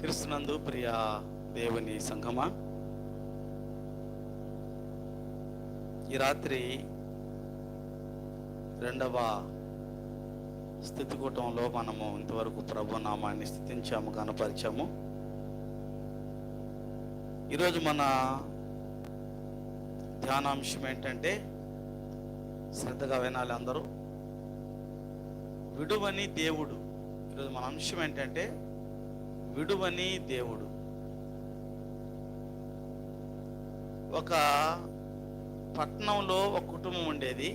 క్రీస్తునందు ప్రియ దేవుని సంఘమా ఈ రాత్రి రెండవ స్థితికూటంలో మనము ఇంతవరకు ప్రభు నామాన్ని స్థితించాము కనపరిచాము. ఈరోజు మన ధ్యానాంశం ఏంటంటే శ్రద్ధగా వినాలి అందరూ. విడువని దేవుడు. ఈరోజు మన అంశం ఏంటంటే విడువని దేవుడు. ఒక పట్టణంలో ఒక కుటుంబం ఉండేది.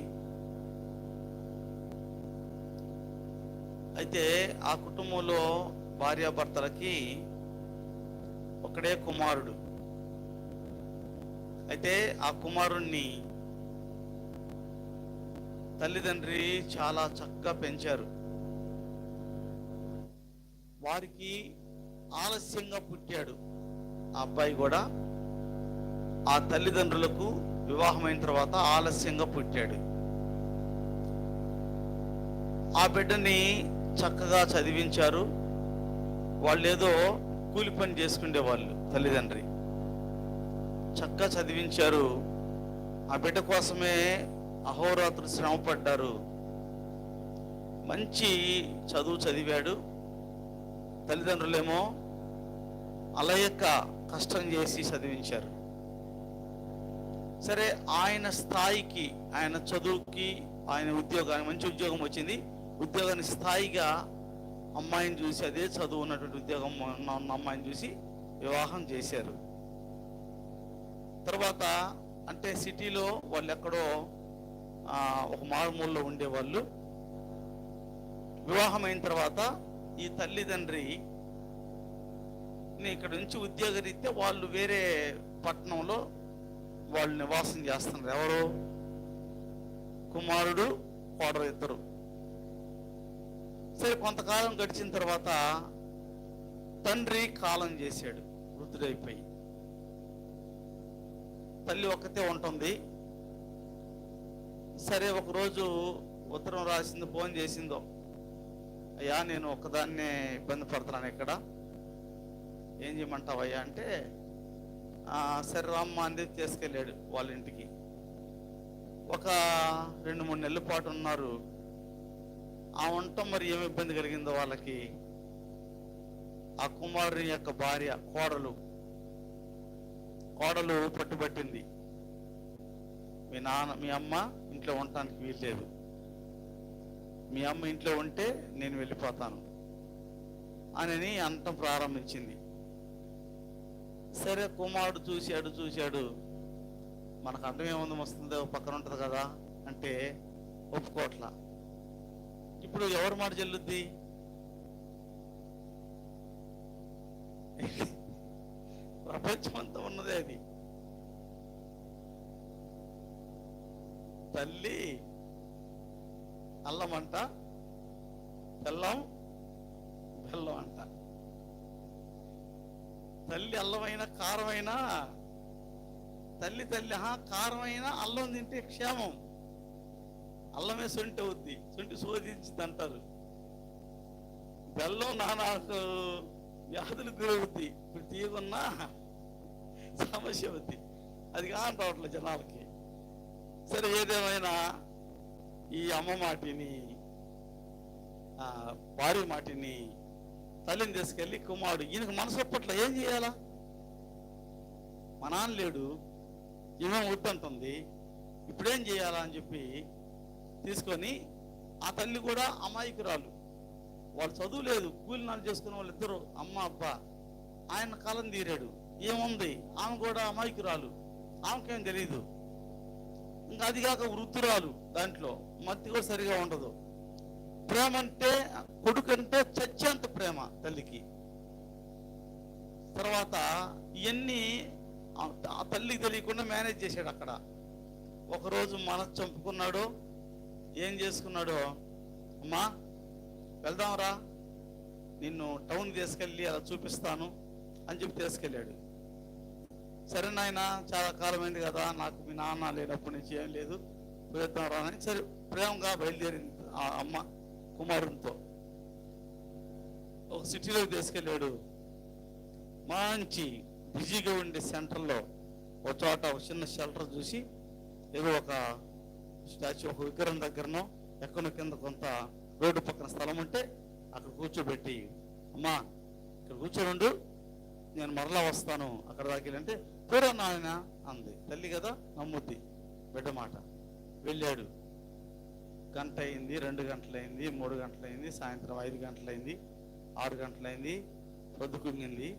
అయితే ఆ కుటుంబంలో భార్యాభర్తలకి ఒకడే కుమారుడు. అయితే ఆ కుమారుణ్ణి తల్లిదండ్రి చాలా చక్కగా పెంచారు. వారికి ఆలస్యంగా పుట్టాడు. ఆ అబ్బాయి కూడా ఆ తల్లిదండ్రులకు వివాహమైన తర్వాత ఆలస్యంగా పుట్టాడు. ఆ బిడ్డని చక్కగా చదివించారు. వాళ్ళు ఏదో కూలి పని చేసుకునే వాళ్ళు తల్లిదండ్రి. చక్కగా చదివించారు. ఆ బిడ్డ కోసమే అహోరాత్రులు శ్రమపడ్డారు. మంచి చదువు చదివాడు. తల్లిదండ్రులేమో అలయక్క కష్టం చేసి చదివించారు. సరే ఆయన స్థాయికి ఆయన చదువుకి ఆయన ఉద్యోగానికి మంచి ఉద్యోగం వచ్చింది. ఉద్యోగాన్ని స్థాయిగా అమ్మాయిని చూసి అదే చదువు ఉన్నటువంటి ఉద్యోగం ఉన్న అమ్మాయిని చూసి వివాహం చేశారు. తర్వాత అంటే సిటీలో వాళ్ళు ఎక్కడో ఆ, ఒక మారుమూలలో ఉండేవాళ్ళు. వివాహం అయిన తర్వాత ఈ తల్లిదండ్రి ఇక్కడ నుంచి ఉద్యోగరీత్యా వాళ్ళు వేరే పట్టణంలో వాళ్ళు నివాసం చేస్తున్నారు. ఎవరు? కుమారుడు కోడరు ఇద్దరు. సరే కొంతకాలం గడిచిన తర్వాత తండ్రి కాలం చేశాడు వృద్ధుడైపోయి. తల్లి ఒక్కతే ఉంటుంది. సరే ఒకరోజు ఉత్తరం రాసింది ఫోన్ చేసిందో. అయ్యా నేను ఒక్కదాన్నే ఇబ్బంది పడుతున్నాను ఇక్కడ. ఏం చేయమంటావయ్యా అంటే "ఆ, సరే రామ్మ అంది తీసుకెళ్ళాడు వాళ్ళ ఇంటికి. ఒక రెండు మూడు నెలల పాటు ఉన్నారు. ఆ వంట మరి ఏమి ఇబ్బంది కలిగిందో వాళ్ళకి? ఆ కుమారుని యొక్క భార్య కోడలు. కోడలు పట్టుబట్టింది. మీ నాన్న మీ అమ్మ ఇంట్లో ఉండటానికి వీల్లేదు. మీ అమ్మ ఇంట్లో ఉంటే నేను వెళ్ళిపోతాను అని అంతం ప్రారంభించింది. సరే కుమారుడు చూశాడు చూశాడు. మనకు అర్థం ఏముంది? వస్తుందో పక్కన ఉంటుంది కదా అంటే ఒప్పుకోట్ల. ఇప్పుడు ఎవరి మాట చెల్లుద్ది ప్రపంచం అంతా ఉన్నదే అది. తల్లి అల్లం అంట బెల్లం బెల్లం అంట. తల్లి అల్లమైన కారమైన తల్లి తల్లి హా కారమైన అల్లం తింటే క్షేమం. అల్లమే సొంటి అవుద్ది సొంటి శోధించింది అంటారు బెల్లం నానాకు వ్యాధులు గురవుద్ది ఇప్పుడు తీయకున్నా సమస్య అవుద్ది. అది కాంటవట్లే జనాలకి. సరే ఏదేమైనా ఈ అమ్మ మాటిని ఆ, భార్య మాటిని తల్లిని తీసుకెళ్ళి కుమారుడు ఈయనకు మనసు ఒప్పట్లో ఏం చేయాలా? మా నాన్న లేడు ఈమె వద్దంటుంది ఇప్పుడేం చేయాలా అని చెప్పి తీసుకొని ఆ తల్లి కూడా అమాయకురాలు. వాళ్ళు చదువు లేదు కూలి నాలు చేసుకున్న వాళ్ళు ఇద్దరు అమ్మ అబ్బా ఆయన కాలం తీరాడు. ఏముంది? ఆమె కూడా అమాయకురాలు. ఆమెకేం తెలియదు ఇంకా అది కాక వృద్ధురాలు దాంట్లో. మత్తి కూడా సరిగా ఉండదు. ప్రేమ అంటే కొడుకు అంటే చచ్చేంత ప్రేమ తల్లికి. తర్వాత ఇవన్నీ ఆ- తల్లికి తెలియకుండా మేనేజ్ చేశాడు అక్కడ. ఒకరోజు మనసు చంపుకున్నాడు. ఏం చేసుకున్నాడో అమ్మా వెళ్దాంరా. నిన్ను టౌన్ తీసుకెళ్ళి అలా చూపిస్తాను అని చెప్పి తీసుకెళ్ళాడు. సరే నాయన చాలా కాలమైంది కదా నాకు మీ నాన్న లేనప్పటి నుంచి ఏం లేదు. ప్రయత్నం రా అని సరే ప్రేమగా బయలుదేరింది ఆ అమ్మ కుమారునితో. ఒక సిటీలోకి తీసుకెళ్ళాడు. మంచి బిజీగా ఉండే సెంటర్లో ఒక చోట ఒక చిన్న షెల్టర్ చూసి ఏదో ఒక స్టాచ్యూ ఒక విగ్రహం దగ్గరనో ఎక్కడో కింద కొంత రోడ్డు పక్కన స్థలం ఉంటే అక్కడ కూర్చోబెట్టి అమ్మా ఇక్కడ కూర్చోనుండు నేను మరలా వస్తాను అక్కడ దాకా అంటే పూరా నాయన అంది. తల్లి కదా నమ్ముద్ది. బిడ్డ మాట. వెళ్ళాడు. గంట అయింది రెండు గంటలైంది మూడు గంటలైంది సాయంత్రం ఐదు గంటలైంది ఆరు గంటలైంది పొద్దుకుంగింది.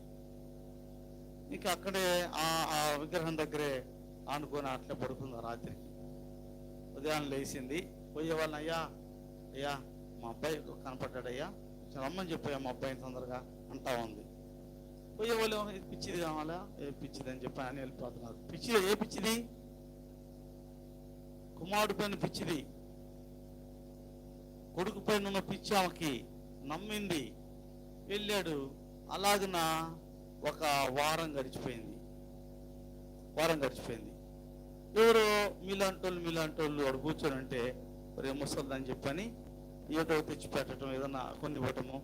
ఇంకా అక్కడే ఆ ఆ విగ్రహం దగ్గరే ఆనుకొని అట్లే పడుకుంది ఆ రాత్రికి ఉదయాన్నే లేచింది. పోయేవాళ్ళని అయ్యా అయ్యా మా అబ్బాయి కనపడ్డాడయ్యా. రమ్మని చెప్పాయా మా అబ్బాయిని తొందరగా అంటా ఉంది. పోయే వాళ్ళు పిచ్చిది కావాలా ఏ పిచ్చిది అని చెప్పి అని వెళ్ళిపోతున్నారు పిచ్చిది ఏ పిచ్చిది కుమారుడు పైన పిచ్చిది కొడుకు పైన ఉన్న పిచ్చి ఆమెకి నమ్మింది వెళ్ళాడు అలాగన ఒక వారం గడిచిపోయింది వారం గడిచిపోయింది ఎవరో మీలాంటోళ్ళు మీలాంటోళ్ళు వాడు కూర్చొని ఉంటే ఒరే ముసలిదని చెప్పని ఏదో తెచ్చి పెట్టడం ఏదన్నా కొన్ని ఇవ్వటము.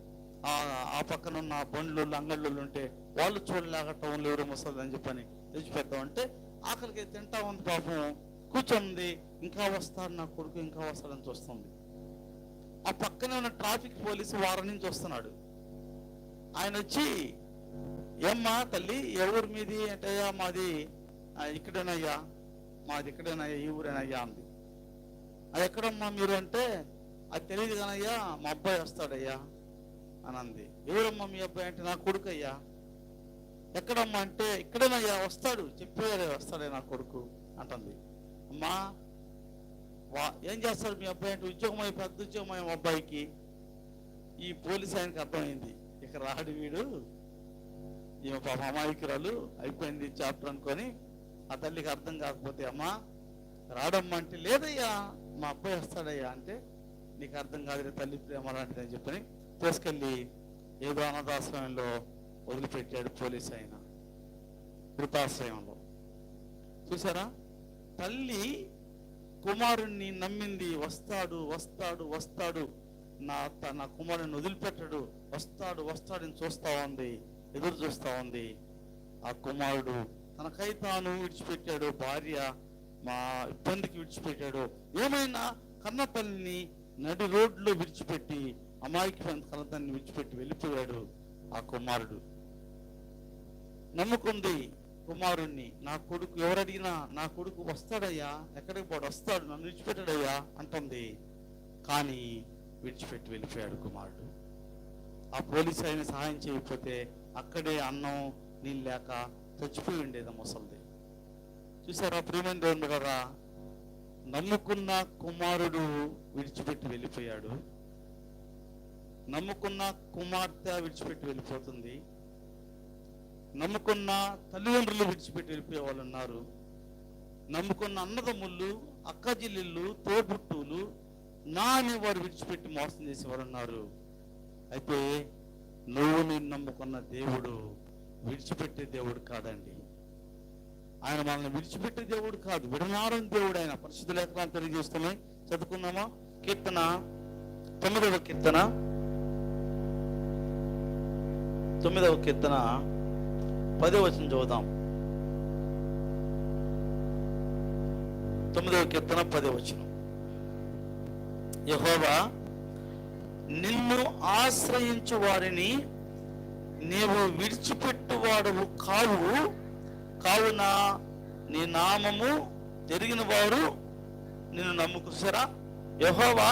ఆ ఆ పక్కన ఉన్న బండ్లు అంగళ్ళు ఉంటే వాళ్ళు చూడలేక టౌన్లో ఎవరో ముసలిదని చెప్పని తెచ్చి అంటే ఆకలికి తింటా ఉంది పాపం కూర్చొని ఇంకా వస్తాడు నా కొడుకు ఇంకా వస్తాడని చూస్తుంది. ఆ పక్కనే ఉన్న ట్రాఫిక్ పోలీసు వారం నుంచి వస్తున్నాడు. ఆయన వచ్చి ఏమ్మా తల్లి ఎవరి మీది? అంటే మాది? ఇక్కడేనయ్యా. మాది ఇక్కడేనయ్యా ఈ ఊరేనయ్యా అంది. అది ఎక్కడమ్మా మీరు? అంటే అది తెలియదు కానయ్యా మా అబ్బాయి వస్తాడయ్యా అని అంది. ఎవరమ్మా మీ అబ్బాయి? అంటే నా కొడుకు అయ్యా ఎక్కడమ్మా అంటే ఇక్కడేనయ్యా వస్తాడు చెప్పేదే వస్తాడే నా కొడుకు అంటుంది. అమ్మా వా ఏం చేస్తాడు మీ అబ్బాయి? అంటే ఉద్యోగం అయి పెద్ద ఉద్యోగం అయ్యి అబ్బాయికి. ఈ పోలీస్ ఆయనకి అర్థమైంది. ఇక రాడు వీడు. ఈమె పాప అమాయకురాలు. అయిపోయింది చాప్టర్ అనుకొని ఆ తల్లికి అర్థం కాకపోతే అమ్మా రాడమ్మా అంటే లేదయ్యా మా అబ్బాయి వస్తాడయ్యా అంటే నీకు అర్థం కాదు తల్లి ప్రేమ లాంటిది అని చెప్పని తీసుకెళ్ళి ఏదో అనాథాశ్రమంలో వదిలిపెట్టాడు పోలీస్ ఆయన. వృతాశ్రయంలో చూసారా? తల్లి కుమారుణ్ణి నమ్మింది వస్తాడు వస్తాడు వస్తాడు. నా త- నా కుమారుని వదిలిపెట్టడు వస్తాడు వస్తాడని చూస్తా ఉంది ఎదురు చూస్తా ఉంది. ఆ కుమారుడు తనకై తాను విడిచిపెట్టాడు భార్య మా ఇబ్బందికి విడిచిపెట్టాడు. ఏమైనా కన్న తల్లిని నడి రోడ్లో విడిచిపెట్టి అమాయకమైన కన్న తల్లిని విడిచిపెట్టి వెళ్ళిపోయాడు ఆ కుమారుడు. నమ్ముకుంది కుమారుణ్ణి. నా కొడుకు ఎవరడిగినా నా కొడుకు వస్తాడయ్యా ఎక్కడికి పోడు వస్తాడు నన్ను విడిచిపెట్టాడయ్యా అంటుంది. కానీ విడిచిపెట్టి వెళ్ళిపోయాడు కుమారుడు. ఆ పోలీసు ఆయన సహాయం చేయకపోతే అక్కడే అన్నం నీళ్ళు లేక చచ్చిపోయి ఉండేది ముసలిది. చూసారా ప్రియమైన దేవుని గారా నమ్ముకున్న కుమారుడు విడిచిపెట్టి వెళ్ళిపోయాడు. నమ్ముకున్న కుమార్తె విడిచిపెట్టి వెళ్ళిపోతుంది. నమ్ముకున్న తల్లిదండ్రులు విడిచిపెట్టి వెళ్ళిపోయే వాళ్ళు ఉన్నారు నమ్ముకున్న అన్నదమ్ముళ్ళు అక్క జిల్లిళ్ళు తోబుట్టులు నా అనేవారు విడిచిపెట్టి మోసం చేసేవారు ఉన్నారు అయితే నువ్వు నేను నమ్ముకున్న దేవుడు విడిచిపెట్టే దేవుడు కాదండి. ఆయన మనల్ని విడిచిపెట్టే దేవుడు కాదు. విడనారని దేవుడు ఆయన పరిశుద్ధ లేఖనాలు తెలియజేస్తున్నాయి చదువుకుందామా? కీర్తన తొమ్మిదవ కీర్తన. తొమ్మిదవ కీర్తన. పదే వచనం చదువుదాం. తొమ్మిదవ కీర్తన పదే వచనం. యహోవా నిన్ను ఆశ్రయించు వారిని నీవు విడిచిపెట్టువాడవు కావు. కావున నీ నామము జరిగిన వారు నిన్ను నమ్ముకుసరా యహోవా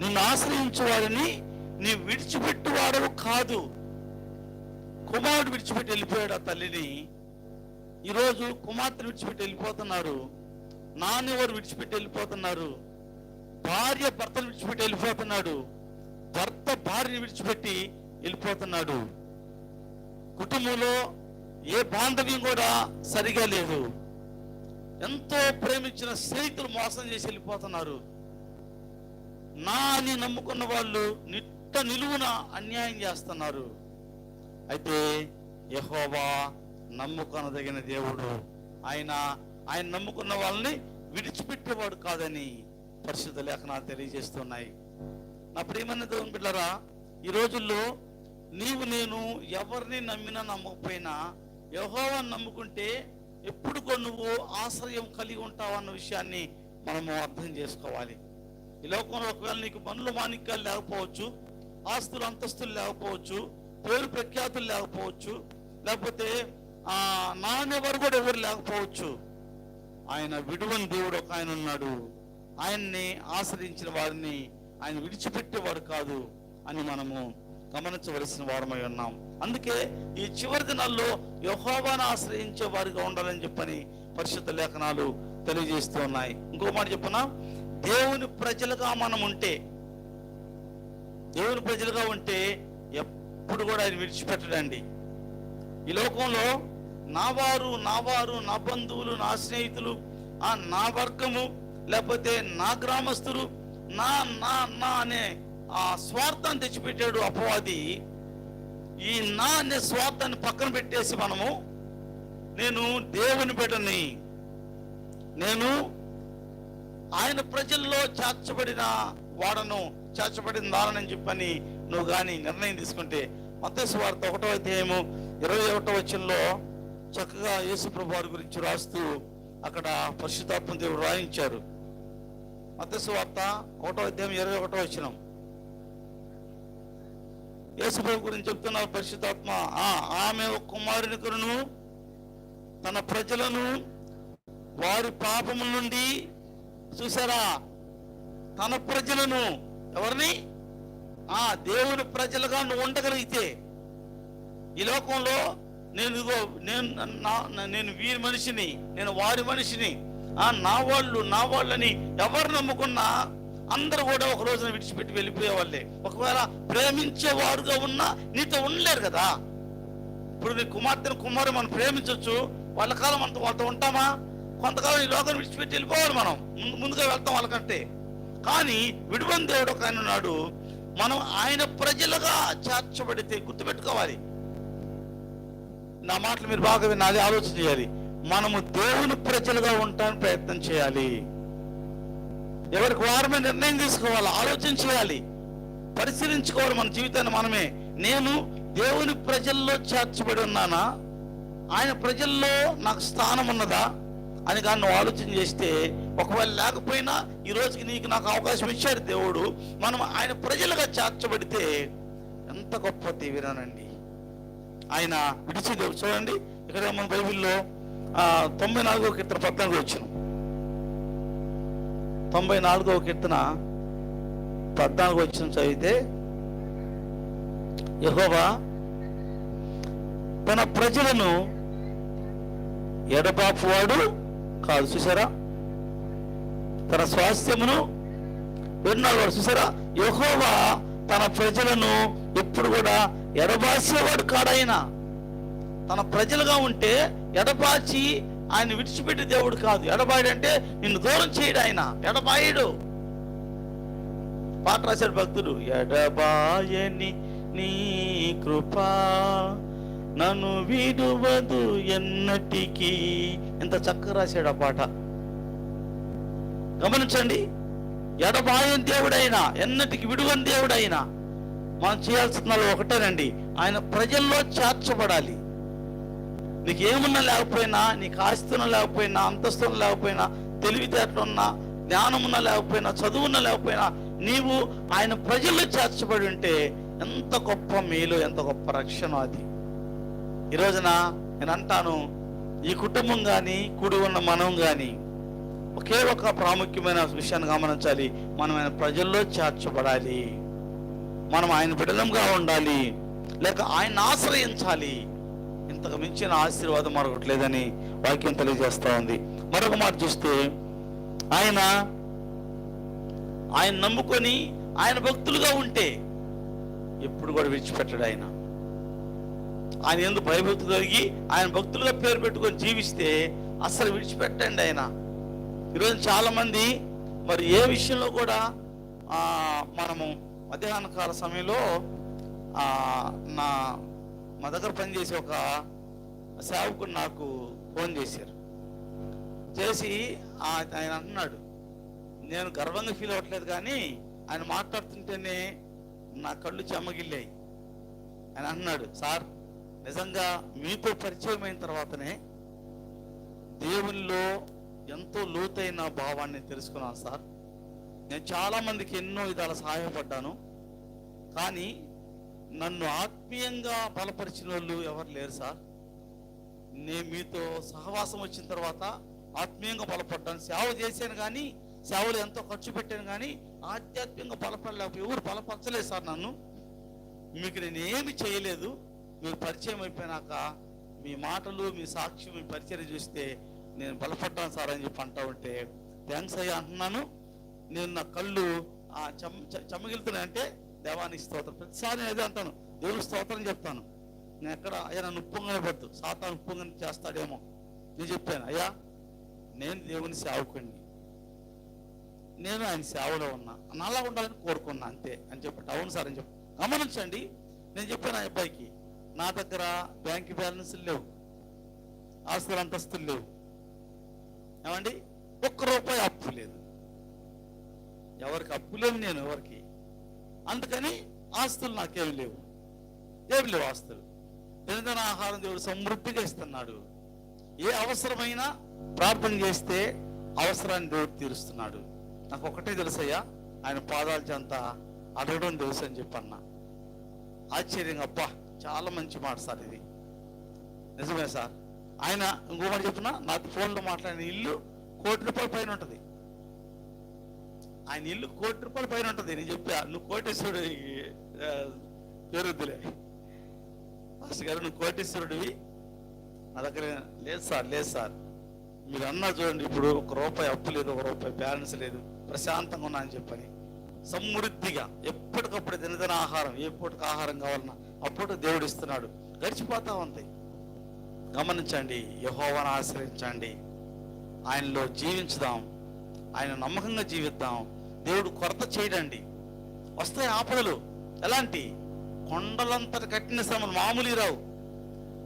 నిన్ను ఆశ్రయించు వారిని నీ విడిచిపెట్టువాడవు కాదు. కుమారుడు విడిచిపెట్టి వెళ్ళిపోయాడు ఆ తల్లిని. ఈరోజు కుమార్తెను విడిచిపెట్టి వెళ్ళిపోతున్నారు. నాన్నెవరు విడిచిపెట్టి వెళ్ళిపోతున్నారు? భార్య భర్తను విడిచిపెట్టి వెళ్ళిపోతున్నాడు. భర్త భార్యని విడిచిపెట్టి వెళ్ళిపోతున్నాడు. కుటుంబంలో ఏ బాంధవ్యం కూడా సరిగా లేదు. ఎంతో ప్రేమించిన స్నేహితులు మోసం చేసి వెళ్ళిపోతున్నారు. నా అని నమ్ముకున్న వాళ్ళు నిట్ట నిలువున అన్యాయం చేస్తున్నారు. అయితే యహోవా నమ్ముకొనదగిన దేవుడు. ఆయన ఆయన నమ్ముకున్న వాళ్ళని విడిచిపెట్టేవాడు కాదని పరిశుద్ధ లేఖనాలు తెలియజేస్తున్నాయి. నా ప్రియమైన దేవుని బిడ్డరా ఈ రోజుల్లో నీవు నేను ఎవరిని నమ్మినా నమ్మకపోయినా యహోవాన్ని నమ్ముకుంటే ఎప్పుడు నువ్వు ఆశ్రయం కలిగి ఉంటావు అన్న విషయాన్ని మనము అర్థం చేసుకోవాలి. ఈ లోకంలో ఒకవేళ నీకు పనులు మాణిక్యాలు లేకపోవచ్చు ఆస్తులు అంతస్తులు లేకపోవచ్చు పేరు ప్రఖ్యాతులు లేకపోవచ్చు లేకపోతే ఆ నాన్నెవరు కూడా ఎవరు లేకపోవచ్చు. ఆయన విడువని దేవుడు ఒక ఆయన ఉన్నాడు. ఆయన్ని ఆశ్రయించిన వారిని ఆయన విడిచిపెట్టేవాడు కాదు అని మనము గమనించవలసిన వారమై ఉన్నాం. అందుకే ఈ చివరి దినాల్లో యహోవాను ఆశ్రయించే వారిగా ఉండాలని చెప్పని పరిశుద్ధ లేఖనాలు తెలియజేస్తూ ఉన్నాయి. ఇంకో మాట చెప్పున? దేవుని ప్రజలుగా మనం ఉంటే దేవుని ప్రజలుగా ఉంటే ఎప్పుడు కూడా ఆయన విడిచిపెట్టడండి. ఈ లోకంలో నా వారు నా వారు నా బంధువులు నా స్నేహితులు ఆ నా వర్గము లేకపోతే నా గ్రామస్తులు నా నా నా అనే ఆ స్వార్థాన్ని తెచ్చిపెట్టాడు అపవాది. ఈ నా అనే స్వార్థాన్ని పక్కన పెట్టేసి మనము నేను దేవుని బిడ్డని నేను ఆయన ప్రజల్లో చేర్చబడిన వాడను. చేర్చబడిన దానని చెప్పని నువ్వు కానీ నిర్ణయం తీసుకుంటే మత్తయి వార్త ఒకటో అధ్యాయము ఇరవై ఒకటో వచ్చంలో చక్కగా యేసు వారి గురించి రాస్తూ అక్కడ పరిశుద్ధాత్మ దేవుడు రాయించారు. మతస్సు వార్త ఒకటో అధ్యాయం ఇరవై ఒకటో వచ్చినాం యేసుప్రభు గురించి చెప్తున్నారు పరిశుద్ధాత్మ ఆ ఆమె ఒక కుమారుని తన ప్రజలను వారి పాపముల నుండి చూసారా? తన ప్రజలను ఎవరిని? ఆ దేవుని ప్రజలుగా నువ్వు ఉండగలిగితే ఈ లోకంలో నేను ఇదిగో నేను నేను వీరి మనిషిని నేను వారి మనిషిని ఆ నా వాళ్ళు నా వాళ్ళని ఎవరు నమ్ముకున్నా అందరూ కూడా ఒక రోజున విడిచిపెట్టి వెళ్ళిపోయే వాళ్ళే ఒకవేళ ప్రేమించేవారుగా ఉన్నా నీతో ఉండలేరు కదా. ఇప్పుడు నీ కుమార్తెను కుమారు మనం ప్రేమించవచ్చు వాళ్ళ కాలం అంత వాళ్ళతో ఉంటామా? కొంతకాలం ఈ లోకం విడిచిపెట్టి వెళ్ళిపోవాలి మనం. ముందు- ముందుగా వెళ్తాం వాళ్ళకంటే. కానీ విడువని దేవుడు ఒక ఆయన ఉన్నాడు. మనం ఆయన ప్రజలుగా చేర్చబడితే గుర్తుపెట్టుకోవాలి. నా మాటలు మీరు బాగా వినాలి ఆలోచన చేయాలి. మనము దేవుని ప్రజలుగా ఉండడానికి ప్రయత్నం చేయాలి. ఎవరికి వారమే నిర్ణయం తీసుకోవాలి ఆలోచన చేయాలి. పరిశీలించుకోవాలి మన జీవితాన్ని మనమే. నేను దేవుని ప్రజల్లో చేర్చబడి ఉన్నానా? ఆయన ప్రజల్లో నాకు స్థానం ఉన్నదా? అని కానీ నువ్వు ఆలోచన చేస్తే ఒకవేళ లేకపోయినా ఈ రోజుకి నీకు నాకు అవకాశం ఇచ్చాడు దేవుడు మనం ఆయన ప్రజలుగా చేర్చబడితే ఎంత గొప్ప దేవిరానండి ఆయన విడిచి చూడండి ఇక్కడ మన బైబిల్లో తొంభై నాలుగో కీర్తన పద్నాలుగు వచ్చిన. తొంభై నాలుగో కీర్తన పద్నాలుగు వచ్చిన చదివితే యహోవా తన ప్రజలను ఎడబాపువాడు కాదు చూసారా? తన స్వాస్థ్యమును విన్నాడు వాడు చూసారా? యహోవా తన ప్రజలను ఎప్పుడు కూడా ఎడబాసేవాడు కాడాయన తన ప్రజలుగా ఉంటే ఎడబాచి ఆయన విడిచిపెట్టే దేవుడు కాదు. ఎడబాయుడు అంటే నిన్ను దూరం చేయడు ఆయన. ఎడబాయుడు. పాట రాశాడు భక్తుడు ఎడబాయని నీ కృపా నన్ను విడువదు ఎన్నటికీ. ఎంత చక్కగా రాశాడు ఆ పాట. గమనించండి ఎడబాయని దేవుడైనా ఎన్నటికి విడువని దేవుడైనా మనం చేయాల్సిన ఒకటేనండి ఆయన ప్రజల్లో చేర్చబడాలి. నీకు ఏమున్నా లేకపోయినా నీకు ఆస్తిన లేకపోయినా అంతస్తున లేకపోయినా తెలివితేటలున్నా జ్ఞానమున్న లేకపోయినా చదువున్న లేకపోయినా నీవు ఆయన ప్రజల్లో చేర్చబడి ఉంటే ఎంత గొప్ప మేలు ఎంత గొప్ప రక్షణ అది. ఈ రోజున నేను అంటాను ఈ కుటుంబం కానీ కూడి ఉన్న మనం కానీ ఒకే ఒక ప్రాముఖ్యమైన విషయాన్ని గమనించాలి. మనం ఆయన ప్రజల్లో చేర్చబడాలి. మనం ఆయన బిడలంగా ఉండాలి. లేక ఆయన ఆశ్రయించాలి. ఇంతకు మించిన ఆశీర్వాదం మరొకటి లేదని వాక్యం తెలియజేస్తూ ఉంది. మరొక మాట చూస్తే ఆయన ఆయన నమ్ముకొని ఆయన భక్తులుగా ఉంటే ఎప్పుడు కూడా విడిచిపెట్టడు ఆయన. ఆయన ఎందుకు భయభక్తి కలిగి ఆయన భక్తులుగా పేరు పెట్టుకొని జీవిస్తే అస్సలు విడిచిపెట్టండి ఆయన. ఈరోజు చాలామంది మరి ఏ విషయంలో కూడా మనము మధ్యాహ్న కాల సమయంలో నా మా దగ్గర పనిచేసే ఒక సేవకుడు నాకు ఫోన్ చేశారు. చేసి ఆయన అంటున్నాడు నేను గర్వంగా ఫీల్ అవ్వట్లేదు కానీ ఆయన మాట్లాడుతుంటేనే నా కళ్ళు చెమ్మగిల్లాయి ఆయన అన్నాడు సార్ నిజంగా మీతో పరిచయం అయిన తర్వాతనే దేవునిలో ఎంతో లోతైన భావాన్ని తెలుసుకున్నాను సార్. నేను చాలా మందికి ఎన్నో విధాల సహాయపడ్డాను. కానీ నన్ను ఆత్మీయంగా బలపరిచిన వాళ్ళు ఎవరు లేరు సార్. నేను మీతో సహవాసం వచ్చిన తర్వాత ఆత్మీయంగా బలపడ్డాను. సేవ చేశాను కానీ సేవలు ఎంతో ఖర్చు పెట్టాను కానీ ఆధ్యాత్మికంగా బలపడలేక ఎవరు బలపరచలేదు సార్ నన్ను. మీకు నేను ఏమి చేయలేదు. మీరు పరిచయం అయిపోయినాక మీ మాటలు మీ సాక్ష్యం మీ పరిచయం చూస్తే నేను బలపడ్డాను సార్ అని చెప్పి అంటా ఉంటే థ్యాంక్స్ అయ్యా అంటున్నాను. నేను నా కళ్ళు ఆ చెమ్ అంటే దేవానికి స్తోత్రం. ప్రతిసారి అదే అంటాను. దేవుని స్తోత్రం చెప్తాను. నేను ఎక్కడ అయ్యా నన్ను ఉప్పొంగనే పద్దు సాతాను ఉప్పొంగని చేస్తాడేమో. నేను చెప్పాను అయ్యా నేను దేవుని సేవకుడిని నేను ఆయన సేవలో ఉన్నా. నాలా ఉండాలని కోరుకున్నా అంతే. అని చెప్పి అవును సార్ అని చెప్పి గమనించండి. నేను చెప్పాను ఆ అబ్బాయికి నా దగ్గర బ్యాంక్ బ్యాలెన్స్లు లేవు. ఆస్తులు అంతస్తులు లేవు. ఏమండి? ఒక్క రూపాయి అప్పు లేదు. ఎవరికి అప్పు లేవు నేను ఎవరికి? అందుకని ఆస్తులు నాకేమి లేవు. ఏమి లేవు ఆస్తులు? తినదన ఆహారం దేవుడు సమృద్ధిగా ఇస్తున్నాడు. ఏ అవసరమైనా ప్రార్థన చేస్తే అవసరాన్ని దేవుడు తీరుస్తున్నాడు. నాకు ఒకటే తెలుసయ్యా ఆయన పాదాల చెంత అడగడం తెలుసు అని చెప్పన్నా. ఆశ్చర్యంగా అబ్బా చాలా మంచి మాట సార్ ఇది. నిజమే సార్. ఆయన ఇంకొకటి చెప్తున్నా నాతో ఫోన్లో మాట్లాడిన ఇల్లు కోటి రూపాయల పైన ఉంటుంది. ఆయన ఇల్లు కోటి రూపాయల పైన ఉంటుంది. నేను చెప్పా నువ్వు కోటేశ్వరుడు పేరుద్దులే. మాస్టర్ గారు నువ్వు కోటేశ్వరుడివి. నా దగ్గర లేదు సార్ లేదు సార్. మీరు అన్నా చూడండి ఇప్పుడు ఒక రూపాయి అప్పు లేదు ఒక రూపాయి బ్యాలెన్స్ లేదు. ప్రశాంతంగా ఉన్నా అని చెప్పని. సమృద్ధిగా ఎప్పటికప్పుడు తినదిన ఆహారం ఎప్పటికి ఆహారం కావాలన్నా అప్పుడు దేవుడు ఇస్తున్నాడు గడిచిపోతా ఉంది గమనించండి యహోవాను ఆశ్రయించండి. ఆయనలో జీవించుదాం ఆయన నమ్మకంగా జీవిద్దాం. దేవుడు కొరత చేయడండి. వస్తాయి ఆపదలు. ఎలాంటి? కొండలంతటి కట్టిన శ్రమలు మామూలు రావు.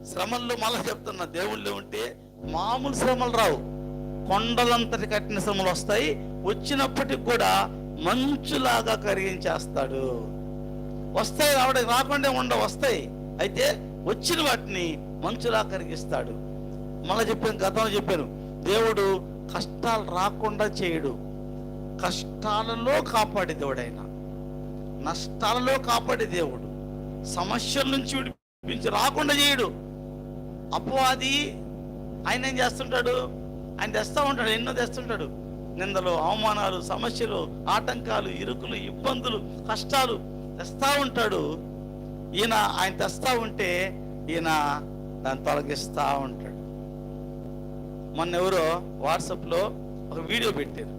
శ్రమల్లో మళ్ళీ చెప్తున్నా దేవుళ్ళు ఉంటే మామూలు శ్రమలు రావు. కొండలంతటి కట్టిన శ్రమలు వస్తాయి వచ్చినప్పటికి కూడా మంచులాగా కరిగించేస్తాడు. వస్తాయి రావడం రాకుండా ఉండ వస్తాయి. అయితే వచ్చిన వాటిని మంచులా కరిగిస్తాడు. మళ్ళీ చెప్పాను గతంలో చెప్పాను దేవుడు కష్టాలు రాకుండా చేయడు. కష్టాలలో కాపాడే దేవుడు ఆయన నష్టాలలో కాపాడే దేవుడు. సమస్యల నుంచి విడిపించి రాకుండా చేయడు. అపవాది ఆయన ఏం చేస్తుంటాడు? ఆయన తెస్తా ఉంటాడు ఎన్నో తెస్తుంటాడు. నిందలు అవమానాలు సమస్యలు ఆటంకాలు ఇరుకులు ఇబ్బందులు కష్టాలు తెస్తా ఉంటాడు. ఈయన ఆయన తెస్తా ఉంటే ఈయన దాన్ని తొలగిస్తూ ఉంటాడు. మొన్న ఎవరో వాట్సాప్లో ఒక వీడియో పెట్టారు.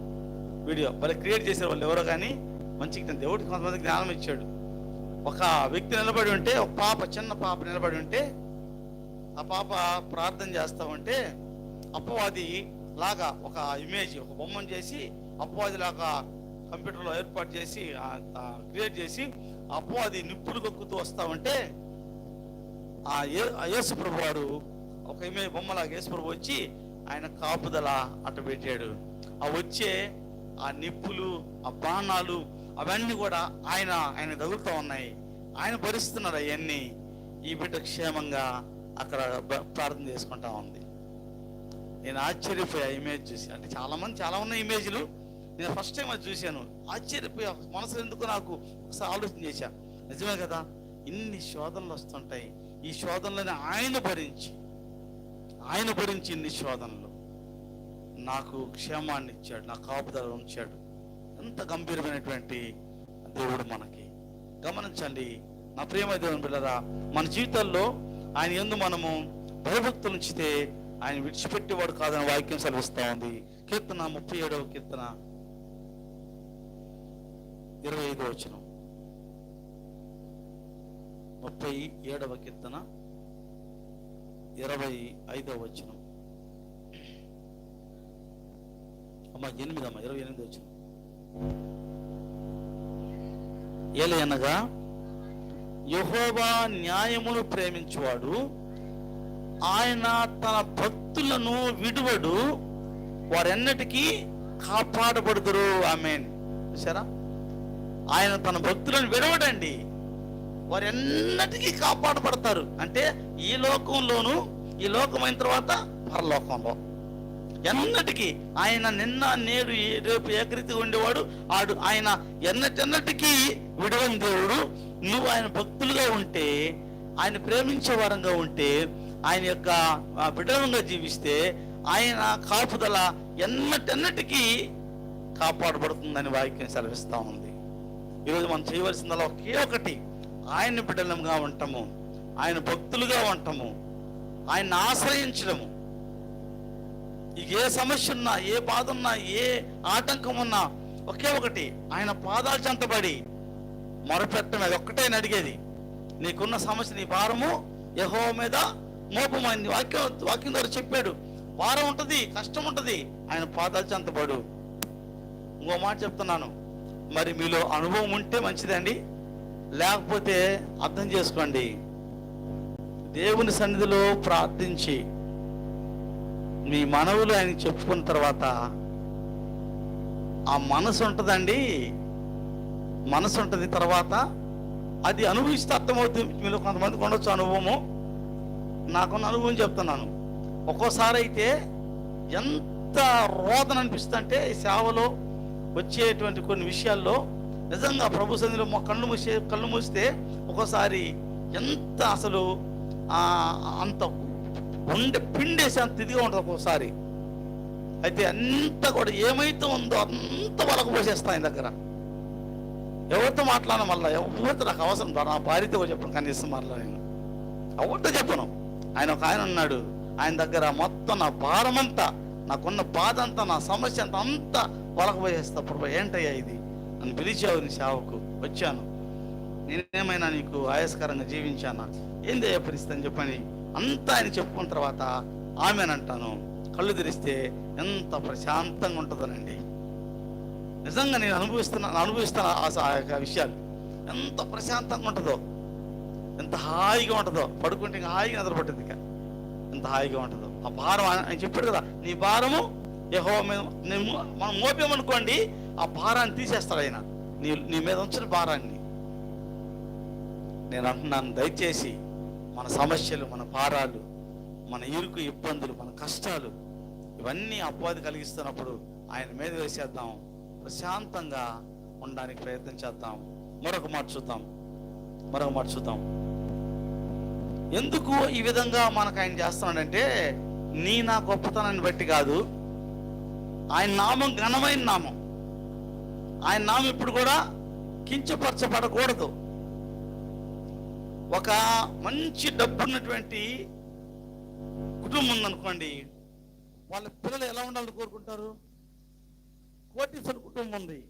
వీడియో వాళ్ళు క్రియేట్ చేసే వాళ్ళు ఎవరో కానీ మంచి దేవుడికి కొంతమంది జ్ఞానం ఇచ్చాడు. ఒక వ్యక్తి నిలబడి ఉంటే ఒక పాప చిన్న పాప నిలబడి ఉంటే ఆ పాప ప్రార్థన చేస్తూ ఉంటే అప్పవాది లాగా ఒక ఇమేజ్ ఒక బొమ్మను చేసి అప్పవాది లాగా కంప్యూటర్లో ఏర్పాటు చేసి క్రియేట్ చేసి అప్పవాది నిప్పులు కొక్కుతూ వస్తా ఉంటే ఆ యేసు ప్రభు వారు ఒక ఇమేజ్ బొమ్మలాగా యేసు ప్రభు వచ్చి ఆయన కాపుదల అట్ట పెట్టాడు. ఆ వచ్చే ఆ నిప్పులు ఆ బాణాలు అవన్నీ కూడా ఆయన ఆయన తగులుతూ ఉన్నాయి. ఆయన భరిస్తున్నారు అవన్నీ. ఈ బిడ్డ క్షేమంగా అక్కడ ప్రార్థన చేసుకుంటా ఉంది. నేను ఆశ్చర్యపోయా ఇమేజ్ చూసి. అంటే చాలా మంది చాలా ఉన్నాయి ఇమేజ్లు. నేను ఫస్ట్ టైం అది చూశాను. ఆశ్చర్యపోయా. మనసు ఎందుకు నాకు ఒకసారి ఆలోచన చేశా. నిజమే కదా ఇన్ని శోధనలు వస్తుంటాయి. ఈ శోధనలని ఆయన భరించి ఆయన భరించి ఇన్ని శోధనలు. నాకు క్షేమాన్ని ఇచ్చాడు నా కాపుదల ఉంచాడు. ఎంత గంభీరమైనటువంటి దేవుడు మనకి. గమనించండి నా ప్రేమ దేవుని బిడ్డరా మన జీవితాల్లో ఆయన ఎందు మనము భయభక్తులు ఉంచితే ఆయన విడిచిపెట్టేవాడు కాదని వాక్యం సెలవిస్తా ఉంది. కీర్తన ముప్పై ఏడవ కీర్తన. ఇరవై ఐదో వచనం. ముప్పై ఏడవ కీర్తన ఇరవై ఐదవ వచనం. అమ్మ ఎనిమిది ఇరవై ఎనిమిది వచ్చిన ఏలి అనగా యహోవా న్యాయమును ప్రేమించువాడు ఆయన తన భక్తులను విడువడు వారెన్నటికీ కాపాడబడుదురు. ఆమె చూసారా ఆయన తన భక్తులను విడవడండి. వారు ఎన్నటికీ కాపాడబడతారు. అంటే ఈ లోకంలోను ఈ లోకమైన తర్వాత పరలోకంలో. ఎన్నటికీ ఆయన నిన్న నేడు ఈ- రేపు ఏకరీతి ఉండేవాడు. ఆడు ఆయన ఎన్నటెన్నటికీ విడవని దేవుడు. నువ్వు ఆయన భక్తులుగా ఉంటే ఆయన ప్రేమించే వారంగా ఉంటే ఆయన యొక్క విడవంగా జీవిస్తే ఆయన కాపుదల ఎన్నటెన్నటికీ కాపాడబడుతుందని వాక్యం సెలవిస్తూ ఉంది. ఈరోజు మనం చేయవలసిందల్లా ఒకే ఒకటి. ఆయన బిడ్డలంగా ఉండటము ఆయన భక్తులుగా ఉండటము ఆయన్ని ఆశ్రయించడము. ఏ సమస్య ఉన్నా ఏ బాధ ఉన్నా ఏ ఆటంకం ఉన్నా ఒకే ఒకటి. ఆయన పాదాలు చెంతబడి మొరపెట్టడం అది ఒక్కటే ఆయన అడిగేది. నీకున్న సమస్య నీ భారము యహో మీద మోపమైంది వాక్యం వాక్యం ద్వారా చెప్పాడు. భారం ఉంటుంది కష్టం ఉంటుంది. ఆయన పాదాలు చెంతబడు ఇంకో మాట చెప్తున్నాను. మరి మీలో అనుభవం ఉంటే మంచిదండి. లేకపోతే అర్థం చేసుకోండి. దేవుని సన్నిధిలో ప్రార్థించి మీ మనవులు ఆయనకి చెప్పుకున్న తర్వాత ఆ మనసు ఉంటుందండి. మనసు ఉంటుంది తర్వాత అది అనుభవిస్తే అర్థమవుతుంది. మీలో కొంతమందికి ఉండొచ్చు అనుభవము. నాకున్న అనుభవం చెప్తున్నాను. ఒక్కోసారి అయితే ఎంత రోదన అనిపిస్తుంది అంటే ఈ సేవలో వచ్చేటువంటి కొన్ని విషయాల్లో నిజంగా ప్రభు సన్నిధిలో కళ్ళు మూసే కళ్ళు మూస్తే ఒక్కోసారి ఎంత అసలు అంత ఉండే పిండేసి అంత ఇదిగా ఉంటుంది ఒక్కోసారి. అయితే అంత కూడా ఏమైతే ఉందో అంత వరకు పోసేస్తా ఆయన దగ్గర. ఎవరితో మాట్లాడడం మళ్ళీ? ఎవరితో నాకు అవసరం రా, నా భార్యతో చెప్పను కనీసం మాట్లాడాను ఎవరితో చెప్పను? ఆయన ఒక ఆయన ఉన్నాడు. ఆయన దగ్గర మొత్తం నా భారమంతా నాకున్న బాధ అంతా నా సమస్య అంతా అంతా పొలకపోయేస్తా ప్రభా ఏంటయ్యా ఇది? నన్ను పిలిచావు నీ సేవకు వచ్చాను. నేనేమైనా నీకు ఆయాస్కరంగా జీవించానా? ఏంది అయ్యా పరిస్థితి అని చెప్పని అంతా ఆయన చెప్పుకున్న తర్వాత ఆమెనంటాను కళ్ళు తెరిస్తే ఎంత ప్రశాంతంగా ఉంటుందనండి. నిజంగా నేను అనుభవిస్తున్నా అనుభవిస్తాను ఆ ఆ యొక్క విషయాలు ఎంత ప్రశాంతంగా ఉంటుందో ఎంత హాయిగా ఉంటుందో పడుకుంటే ఇంకా హాయిగా నిద్రపట్టింది ఇంకా. ఎంత హాయిగా ఉంటుందో. ఆ భారం ఆయన ఆయన చెప్పాడు కదా నీ భారము యహో మీద నేను మనం మోపామనుకోండి ఆ భారాన్ని తీసేస్తాడు ఆయన. నీ నీ మీద ఉంచిన భారాన్ని. నేను అంటున్నాను దయచేసి మన సమస్యలు మన భారాలు మన ఇరుకు ఇబ్బందులు మన కష్టాలు ఇవన్నీ అపవాది కలిగిస్తున్నప్పుడు ఆయన మీద వేసేద్దాం. ప్రశాంతంగా ఉండడానికి ప్రయత్నం చేద్దాం. మరొక మాట చూద్దాం. మరొక మాట చూద్దాం. ఎందుకు ఈ విధంగా మనకు ఆయన చేస్తున్నాడంటే నీ నా గొప్పతనాన్ని బట్టి కాదు ఆయన నామం ఘనమైన నామం. ఆయన నామం ఇప్పుడు కూడా కించపరచబడకూడదు. ఒక మంచి డబ్బున్నటువంటి కుటుంబం ఉందనుకోండి వాళ్ళ పిల్లలు ఎలా ఉండాలని కోరుకుంటారు? కోటీశ్వర కుటుంబం ఉంది.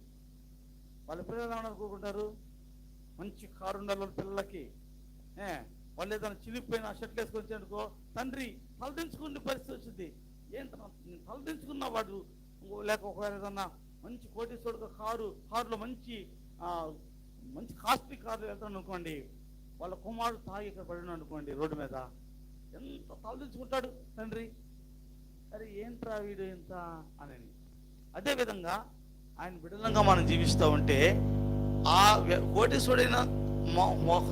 వాళ్ళ పిల్లలు ఎలా ఉండాలని కోరుకుంటారు? మంచి కారు ఉండాలి వాళ్ళ పిల్లలకి. వాళ్ళు ఏదైనా చిరిగిపోయిన షర్ట్ వేసుకొని అనుకో తండ్రి తలదించుకునే పరిస్థితి వచ్చింది. ఏంటన్నా తలదించుకున్న వాడు లేక ఒకవేళ ఏదన్నా మంచి కోటీశ్వరుడుగా కారు కారులో మంచి మంచి కాస్ట్లీ కార్లు వెళ్తాను అనుకోండి వాళ్ళ కుమారుడు తాగి ఇక్కడ పడిన అనుకోండి రోడ్డు మీద ఎంత తలదించుకుంటాడు తండ్రి? అరే ఏంట్రా వీడు ఇంత అని అదేవిధంగా ఆయన విడలంగా మనం జీవిస్తూ ఉంటే ఆ వ్య- కోటీశ్వరుడైన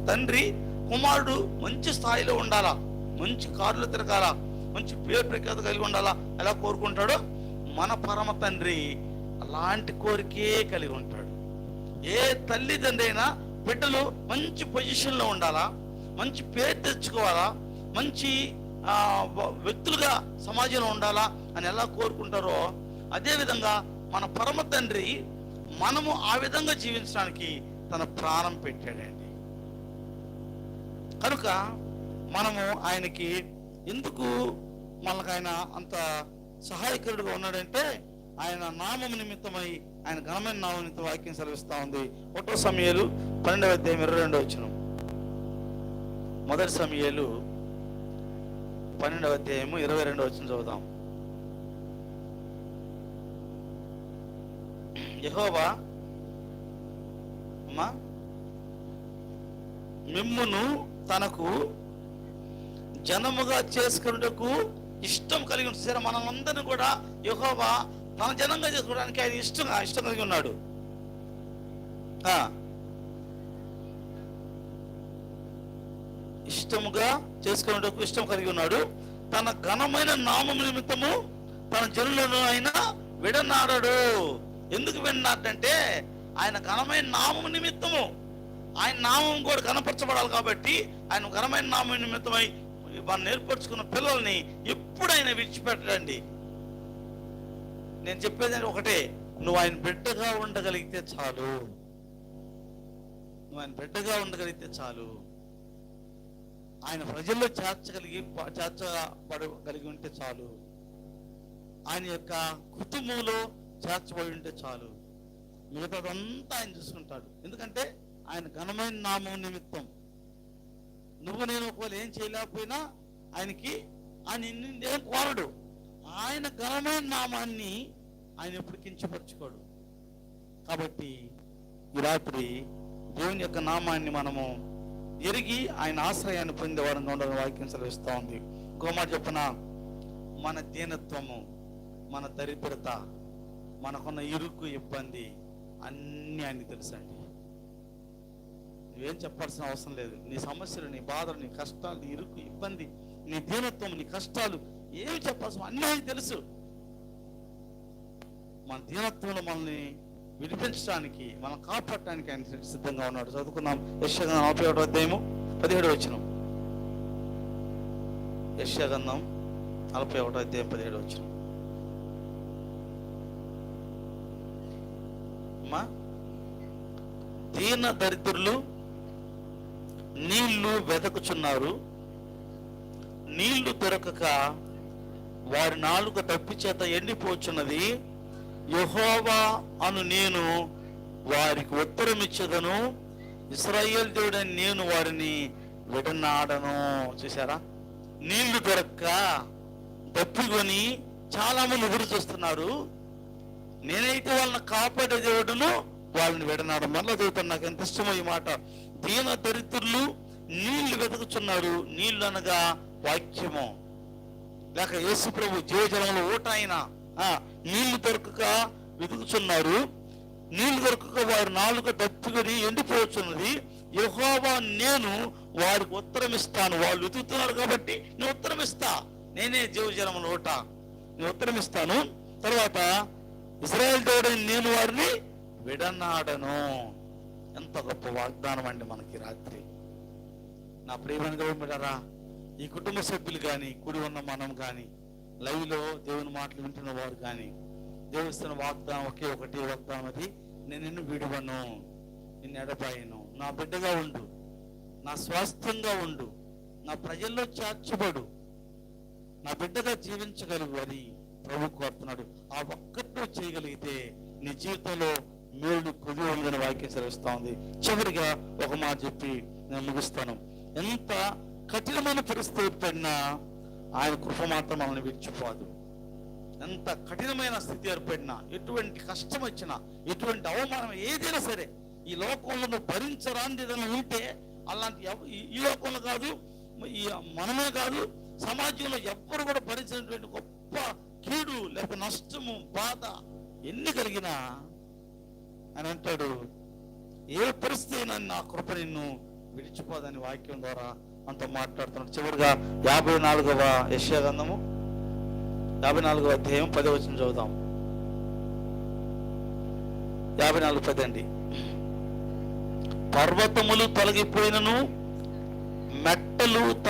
తండ్రి కుమారుడు మంచి స్థాయిలో ఉండాలా మంచి కారులు తిరగాల మంచి పేరు ప్రఖ్యాత కలిగి ఉండాలా ఎలా కోరుకుంటాడో మన పరమ తండ్రి అలాంటి కోరికే కలిగి ఉంటాడు. ఏ తల్లిదండ్రి అయినా బిడ్డలు మంచి పొజిషన్లో ఉండాలా? మంచి పేరు తెచ్చుకోవాలా? మంచి వ్యక్తులుగా సమాజంలో ఉండాలా అని ఎలా కోరుకుంటారో అదేవిధంగా మన పరమ తండ్రి మనము ఆ విధంగా జీవించడానికి తన ప్రాణం పెట్టాడండి. కనుక మనము ఆయనకి ఎందుకు మనకు ఆయన అంత సహాయకరుడుగా ఉన్నాడంటే ఆయన నామం నిమిత్తమై ఆయన ఘనమైన నామం నిమిత్తం వాక్యం సెలవిస్తా ఉంది. ఒకటో సమయాలు పన్నెండవ అధ్యాయం ఇరవై రెండో వచ్చిన మొదటి సమయాలు పన్నెండవ అధ్యాయము ఇరవై రెండో వచ్చిన చదువుదాం. యహోవా అమ్మా మిమ్మును తనకు జనముగా చేసుకున్నటకు ఇష్టం కలిగి ఉంది మనందరినీ కూడా యహోవా తన జనంగా చేసుకోవడానికి ఆయన ఇష్టం ఇష్టం కలిగి ఉన్నాడు. ఇష్టముగా చేసుకునేటకు ఇష్టం కలిగి ఉన్నాడు. తన ఘనమైన నామం నిమిత్తము తన జనులను ఆయన విడనాడడు. ఎందుకు విన్నాడంటే ఆయన ఘనమైన నామం నిమిత్తము. ఆయన నామం కూడా కనపరచబడాలి కాబట్టి ఆయన ఘనమైన నామం నిమిత్తమై మనం నేర్పరచుకున్న పిల్లల్ని ఎప్పుడైనా విడిచిపెట్టండి నేను చెప్పేది ఒకటే నువ్వు ఆయన బిడ్డగా ఉండగలిగితే చాలు. నువ్వు ఆయన బిడ్డగా ఉండగలిగితే చాలు. ఆయన ప్రజల్లో చేర్చగలిగి చేర్చబడగలిగి ఉంటే చాలు. ఆయన యొక్క కుటుంబంలో చేర్చబడి ఉంటే చాలు. మిగతాదంతా ఆయన చూసుకుంటాడు. ఎందుకంటే ఆయన ఘనమైన నామం నిమిత్తం. నువ్వు నేను ఒకవేళ ఏం చేయలేకపోయినా ఆయనకి ఆయన నిన్నేం కోరడు. ఆయన ఘనమైన నామాన్ని ఆయన ఎప్పుడు కించపరచుకోడు. కాబట్టి ఈ రాత్రి దేవుని యొక్క నామాన్ని మనము ఎరిగి ఆయన ఆశ్రయాన్ని పొందేవారంగా ఉండాలని వాక్యం సెలవిస్తూ ఉంది. ఇంకో చెప్పిన? మన దీనత్వము మన దరిద్రత మనకున్న ఇరుకు ఇబ్బంది అన్నీ ఆయన తెలుసండి. నువ్వేం చెప్పాల్సిన అవసరం లేదు. నీ సమస్యలు నీ బాధలు నీ కష్టాలు నీ ఇరుకు ఇబ్బంది నీ దీనత్వం నీ కష్టాలు ఏమి చెప్పాల్సిన అన్నీ తెలుసు. మన దీనత్వంలో మనల్ని విడిపించడానికి మనం కాపాడటానికి ఆయన సిద్ధంగా ఉన్నాడు. చదువుకున్నాం యశ్యగంధం నలభై ఒకటో అధ్యాయము పదిహేడు వచ్చిన యశ్యగంధం నలభై ఒకటో అధ్యాయం పదిహేడు వచ్చిన దీన దరిద్రులు నీళ్ళు వెతకుచున్నారు నీళ్ళు దొరకక వారి నాలుక తప్పి చేత ఎండిపోచున్నది. యహోవా అను నేను వారికి ఉత్తరం ఇచ్చదను. ఇస్రాయేల్ దేవుడని నేను వారిని విడనాడను. చూసారా నీళ్ళు దొరక్క తప్పికొని చాలా మంది ఎదురు చూస్తున్నారు. నేనైతే వాళ్ళని కాపాడే దేవుడును వాళ్ళని విడనాడు మరలా చదువుతాను. నాకు ఎంత ఇష్టమో ఈ మాట. దీన దరిద్రులు నీళ్ళు వెతుకుచున్నారు నీళ్ళు అనగా వాక్యము. లేక యేసు ప్రభు జీవజలంలో ఊట ఆయన ఆ, నీళ్ళు దొరకక వెతుకుచున్నారు నీళ్ళు దొరకక వారి నాలుక దత్తుకొని ఎండిపోవచ్చున్నది యహోవా నేను వారికి ఉత్తరం ఇస్తాను వాళ్ళు వెతుకుతున్నారు కాబట్టి నేను ఉత్తరం ఇస్తా నేనే జీవజలముల ఊట. నేను ఉత్తరం ఇస్తాను తర్వాత ఇజ్రాయెల్ దేవుడని నేను వారిని విడనాడను. ఎంత గొప్ప వాగ్దానం అండి మనకి రాత్రి. నా ప్రియమైన గౌరవరా ఈ కుటుంబ సభ్యులు కానీ కుడి ఉన్న మనం కానీ లైవ్లో దేవుని మాటలు వింటున్న వారు కానీ దేవుస్తున్న వాగ్దానం ఒకే ఒకటి వాగ్దానం అది నేను నిన్ను విడువను నిన్ను ఎడపాయను నా బిడ్డగా ఉండు నా స్వాస్థ్యంగా ఉండు నా ప్రజల్లో చేర్చబడు నా బిడ్డగా జీవించగలవు అని ప్రభు కోరుతున్నాడు. ఆ ఒక్కటి చేయగలిగితే నీ జీవితంలో మేలు ఉందని వాక్యం సెలవిస్తా ఉంది. చివరిగా ఒక మాట చెప్పి నేను ముగిస్తాను. ఎంత కఠినమైన పరిస్థితి ఏర్పడినా ఆయన కృప మాత్రం మనల్ని విడిచిపోదు. ఎంత కఠినమైన స్థితి ఏర్పడినా ఎటువంటి కష్టం వచ్చినా ఎటువంటి అవమానం ఏదైనా సరే ఈ లోకంలో నువ్వు భరించరాంది ఏదైనా ఉంటే అలాంటి ఈ- ఈ లోకంలో కాదు ఈ మనమే కాదు సమాజంలో ఎవ్వరు కూడా భరించినటువంటి గొప్ప కీడు లేక నష్టము బాధ ఎన్ని కలిగినా అని అంటాడు. ఏ పరిస్థితి నన్ను నా కృప నిన్ను విడిచిపోదని వాక్యం ద్వారా అంత మాట్లాడుతున్నాడు. చివరిగా యాభై నాలుగవ యశ్యాగంధము యాభై నాలుగవ అధ్యాయం పది వచ్చిన చదువుదాం. యాభై నాలుగు పది అండి. పర్వతములు తొలగిపోయినను మెట్టలు